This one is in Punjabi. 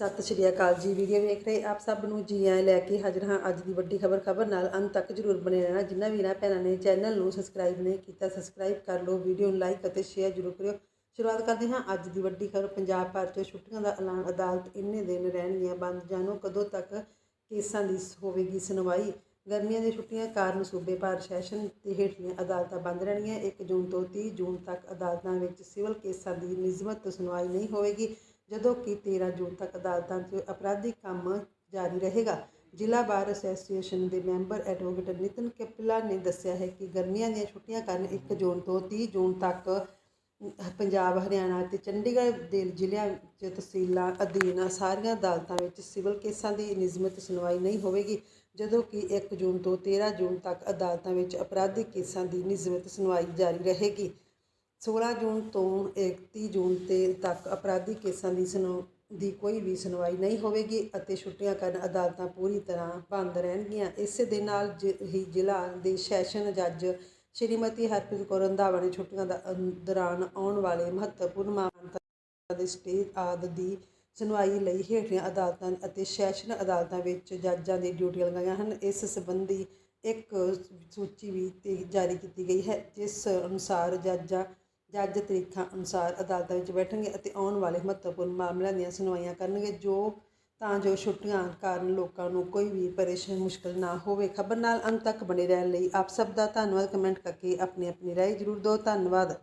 ਸਤਿ ਸ਼੍ਰੀ ਅਕਾਲ ਜੀ, ਵੀਡੀਓ ਵੇਖ ਰਹੇ ਆਪ ਸਭ ਨੂੰ ਜੀ ਆਇਆਂ ਲੈ ਕੇ ਹਾਜ਼ਰ ਹਾਂ ਅੱਜ ਦੀ ਵੱਡੀ ਖਬਰ ਖਬਰ ਨਾਲ ਅੰਤ ਤੱਕ ਜਰੂਰ ਬਣੇ ਰਹਿਣਾ। ਜਿਨ੍ਹਾਂ ਵੀਰਾਂ ਭੈਣਾਂ ਨੇ ਚੈਨਲ ਨੂੰ ਸਬਸਕ੍ਰਾਈਬ ਨਹੀਂ ਕੀਤਾ ਸਬਸਕ੍ਰਾਈਬ ਕਰ ਲਓ, ਵੀਡੀਓ ਨੂੰ ਲਾਈਕ ਅਤੇ ਸ਼ੇਅਰ ਜਰੂਰ ਕਰਿਓ। ਸ਼ੁਰੂਆਤ ਕਰਦੇ ਹਾਂ ਅੱਜ ਦੀ ਵੱਡੀ ਖਬਰ। ਪੰਜਾਬ ਭਰ 'ਚ ਛੁੱਟੀਆਂ ਦਾ ਐਲਾਨ, ਅਦਾਲਤ ਇੰਨੇ ਦਿਨ ਰਹਿਣਗੀਆਂ ਬੰਦ, ਜਾਣੋ ਕਦੋਂ ਤੱਕ ਕੇਸਾਂ ਦੀ ਹੋਵੇਗੀ ਸੁਣਵਾਈ। ਗਰਮੀਆਂ ਦੀਆਂ ਛੁੱਟੀਆਂ ਕਾਰਨ ਸੂਬੇ ਭਰ ਸੈਸ਼ਨ ਤੇ ਹੇਠਲੀਆਂ ਅਦਾਲਤਾਂ ਬੰਦ ਰਹਿਣਗੀਆਂ। 1 ਜੂਨ ਤੋਂ 30 ਜੂਨ ਤੱਕ ਅਦਾਲਤਾਂ ਵਿੱਚ ਸਿਵਲ ਕੇਸਾਂ ਦੀ ਨਿਯਮਤ ਸੁਣਵਾਈ ਨਹੀਂ ਹੋਵੇਗੀ। ਜਦੋਂ ਕਿ 13 ਜੂਨ ਤੱਕ ਅਦਾਲਤਾਂ 'ਚ ਅਪਰਾਧਿਕ ਕੰਮ ਜਾਰੀ ਰਹੇਗਾ। ਜ਼ਿਲ੍ਹਾ ਬਾਰ ਐਸੋਸੀਏਸ਼ਨ ਦੇ ਮੈਂਬਰ ਐਡਵੋਕੇਟ ਨਿਤਨ ਕਪਿਲਾ ਨੇ ਦੱਸਿਆ ਹੈ ਕਿ ਗਰਮੀਆਂ ਦੀਆਂ ਛੁੱਟੀਆਂ ਕਾਰਨ 1 ਜੂਨ ਤੋਂ 30 ਜੂਨ ਤੱਕ ਪੰਜਾਬ, ਹਰਿਆਣਾ ਅਤੇ ਚੰਡੀਗੜ੍ਹ ਦੇ ਜ਼ਿਲ੍ਹਿਆਂ 'ਚ ਤਹਿਸੀਲਾਂ ਅਧੀਨ ਸਾਰੀਆਂ ਅਦਾਲਤਾਂ ਵਿੱਚ ਸਿਵਲ ਕੇਸਾਂ ਦੀ ਨਿਯਮਤ ਸੁਣਵਾਈ ਨਹੀਂ ਹੋਵੇਗੀ। ਜਦੋਂ ਕਿ 1 ਜੂਨ ਤੋਂ 13 ਜੂਨ ਤੱਕ ਅਦਾਲਤਾਂ ਵਿੱਚ ਅਪਰਾਧਿਕ ਕੇਸਾਂ ਦੀ ਨਿਯਮਤ ਸੁਣਵਾਈ ਜਾਰੀ ਰਹੇਗੀ। 16 ਜੂਨ ਤੋਂ 31 ਜੂਨ ਤੇ ਤੱਕ ਅਪਰਾਧਿਕ ਕੇਸਾਂ ਦੀ ਸੁਣੋ, ਦੀ ਕੋਈ ਵੀ ਸੁਣਵਾਈ ਨਹੀਂ ਹੋਵੇਗੀ ਅਤੇ ਛੁੱਟੀਆਂ ਕਾਰਨ ਅਦਾਲਤਾਂ ਪੂਰੀ ਤਰ੍ਹਾਂ ਬੰਦ ਰਹਿਣਗੀਆਂ। ਇਸੇ ਦੇ ਨਾਲ ਜ- ਹੀ ਜ਼ਿਲ੍ਹਾ ਦੇ ਸੈਸ਼ਨ ਜੱਜ ਸ਼੍ਰੀਮਤੀ ਹਰਪ੍ਰੀਤ ਕੌਰ ਰੰਧਾਵਾ ਨੇ ਛੁੱਟੀਆਂ ਦਾ ਅਨ- ਦੌਰਾਨ ਆਉਣ ਵਾਲੇ ਮਹੱਤਵਪੂਰਨ ਮਾਮਲਿਆਂ ਦੇ ਸਟੇ ਆਦਿ ਦੀ ਸੁਣਵਾਈ ਲਈ ਹੇਠਲੀਆਂ ਅਦਾਲਤਾਂ ਅਤੇ ਸੈਸ਼ਨ ਅਦਾਲਤਾਂ ਵਿੱਚ ਜੱਜਾਂ ਦੀ ਡਿਊਟੀਆਂ ਲਗਾਈਆਂ ਹਨ। ਇਸ ਸੰਬੰਧੀ ਇੱਕ ਸੂਚੀ ਵੀ ਜਾਰੀ ਕੀਤੀ ਗਈ ਹੈ, ਜਿਸ ਅਨੁਸਾਰ ਜੱਜਾਂ ਜੱਜ ਤਰੀਕਾਂ ਅਨੁਸਾਰ ਅਦਾਲਤਾਂ ਵਿੱਚ ਬੈਠਣਗੇ ਅਤੇ ਆਉਣ ਵਾਲੇ ਮਹੱਤਵਪੂਰਨ ਮਾਮਲਿਆਂ ਦੀਆਂ ਸੁਣਵਾਈਆਂ ਕਰਨਗੇ, ਜੋ ਤਾਂ ਜੋ ਛੁੱਟੀਆਂ ਕਾਰਨ ਲੋਕਾਂ ਨੂੰ ਕੋਈ ਵੀ ਪਰੇਸ਼ਾਨੀ, ਮੁਸ਼ਕਲ ਨਾ ਹੋਵੇ। ਖਬਰ ਨਾਲ ਅੰਤ ਤੱਕ ਬਣੇ ਰਹਿਣ ਲਈ ਆਪ ਸਭ ਦਾ ਧੰਨਵਾਦ। ਕਮੈਂਟ ਕਰਕੇ ਆਪਣੀ ਆਪਣੀ ਰਾਏ ਜ਼ਰੂਰ ਦਿਓ। ਧੰਨਵਾਦ।